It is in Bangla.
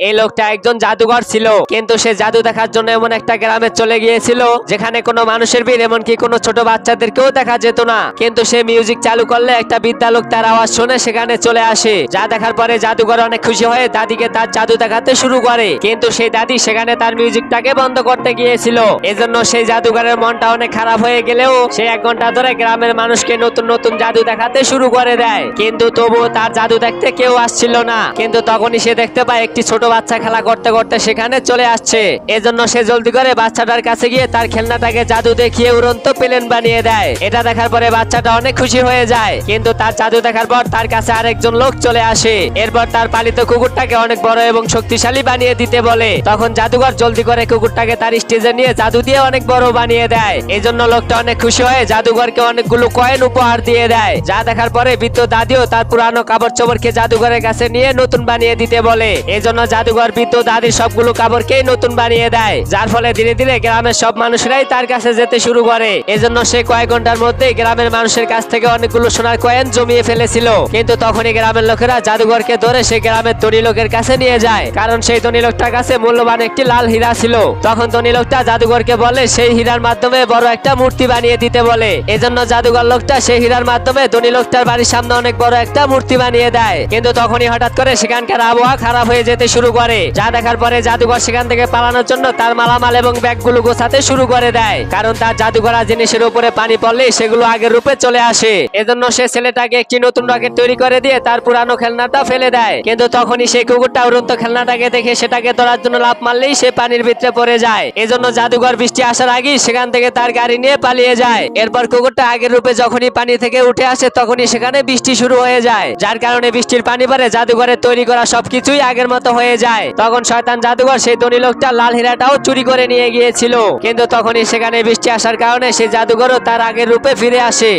এই লোকটা একজন জাদুঘর ছিল, কিন্তু সে জাদু দেখার জন্য এমন একটা গ্রামে চলে গিয়েছিল, যেখানে কোনো মানুষের ভিড়, এমনকি কোনো ছোট বাচ্চাদেরকেও দেখা যেত না। কিন্তু সে মিউজিক চালু করলে একটা বৃদ্ধা লোক তার আওয়াজ শুনে সেখানে চলে আসে। যা দেখার পরে জাদুঘর অনেক খুশি হয়ে দাদিকে তার জাদু দেখাতে শুরু করে। কিন্তু সেই দাদি সেখানে তার মিউজিকটাকে বন্ধ করতে গিয়েছিল। এজন্য সেই জাদুঘরের মনটা অনেক খারাপ হয়ে গেলেও সে এক ঘণ্টা ধরে গ্রামের মানুষকে নতুন নতুন জাদু দেখাতে শুরু করে দেয়। কিন্তু তবুও তার জাদু দেখতে কেউ আসছিল না। কিন্তু তখনই সে দেখতে পায় একটি ছোট বাচ্চা খেলা করতে করতে সেখানে চলে আসছে। এজন্য সে জলদি করে বাচ্চাটার কাছে গিয়ে তার খেলনাটাকে জাদু দেখিয়ে উড়ন্ত প্লেন বানিয়ে দেয়। এটা দেখার পরে বাচ্চাটা অনেক খুশি হয়ে যায়। কিন্তু তার জাদু দেখার পর তার কাছে আরেকজন লোক চলে আসে। এরপর তার পালিত কুকুরটাকে অনেক বড় এবং শক্তিশালী বানিয়ে দিতে বলে। তখন জাদুঘর জলদি করে কুকুরটাকে তার স্টেজে নিয়ে জাদু দিয়ে অনেক বড় বানিয়ে দেয়। এই জন্য লোকটা অনেক খুশি হয়ে জাদুঘরকে অনেকগুলো কয়েন উপহার দিয়ে দেয়। যা দেখার পরে বৃদ্ধ দাদিও তার পুরানো কাপড় চোপড়কে জাদুঘরের কাছে নিয়ে নতুন বানিয়ে দিতে বলে। এই জন্য জাদুঘর বৃদ্ধ দাদির সবগুলো কাপড়কেই নতুন বানিয়ে দেয়? যার ফলে ধীরে ধীরে গ্রামের সব মানুষরাই তার কাছে যেতে শুরু করে। এজন্য সে কয়েক ঘণ্টার মধ্যে গ্রামের মানুষের কাছ থেকে অনেকগুলো সোনার কয়েন জমিয়ে ফেলেছিল। কিন্তু তখনই গ্রামের লোকেরা জাদুঘরকে ধরে সে গ্রামের ধনী লোকের কাছে নিয়ে যায়। কারণ সেই ধনী লোকটার কাছে মূল্যবান একটি লাল হীরা ছিল। তখন ধনী লোকটা জাদুঘরকে বলে, সেই হীরার মাধ্যমে বড় একটা মূর্তি বানিয়ে দিতে বলে। এজন্য জাদুঘর লোকটা সেই হীরার মাধ্যমে ধনী লোকটার বাড়ির সামনে অনেক বড় একটা মূর্তি বানিয়ে দেয়। কিন্তু তখনই হঠাৎ করে সেখানকার আবহাওয়া খারাপ হয়ে যেতে শুরু করে। যা দেখার পরে জাদুঘর সেখান থেকে পালানোর জন্য তার মালামাল এবং ব্যাগগুলো গোছাতে শুরু করে দেয়। কারণ তার জাদুঘরা জিনিসের উপরে পানি পড়লে সেগুলো আগের রূপে চলে আসে। এজন্য সে ছেলেটাকে একটি নতুন রকেট তৈরি করে দিয়ে তার পুরানো খেলনাটা ফেলে দেয়। কিন্তু তখনই সেই কুকুরটা উড়ন্ত খেলনাটাকে দেখে সেটাকে ধরার জন্য লাভ মারলেই সে পানির ভিতরে পড়ে যায়। এজন্য জাদুঘর বৃষ্টি আসার আগেই সেখান থেকে তার গাড়ি নিয়ে পালিয়ে যায়। এরপর কুকুরটা আগের রূপে যখনই পানি থেকে উঠে আসে তখনই সেখানে বৃষ্টি শুরু হয়ে যায়। যার কারণে বৃষ্টির পানি পরে জাদুঘরে তৈরি করা সবকিছুই আগের মতো হয়ে যায়। তখন শয়তান জাদুঘর সেই ধনী লোকটা লাল হীরাটাও চুরি করে নিয়ে গিয়েছিল। কিন্তু তখনই সেখানে বৃষ্টি আসার কারণে সেই জাদুঘরও তার আগের রূপে ফিরে আসে।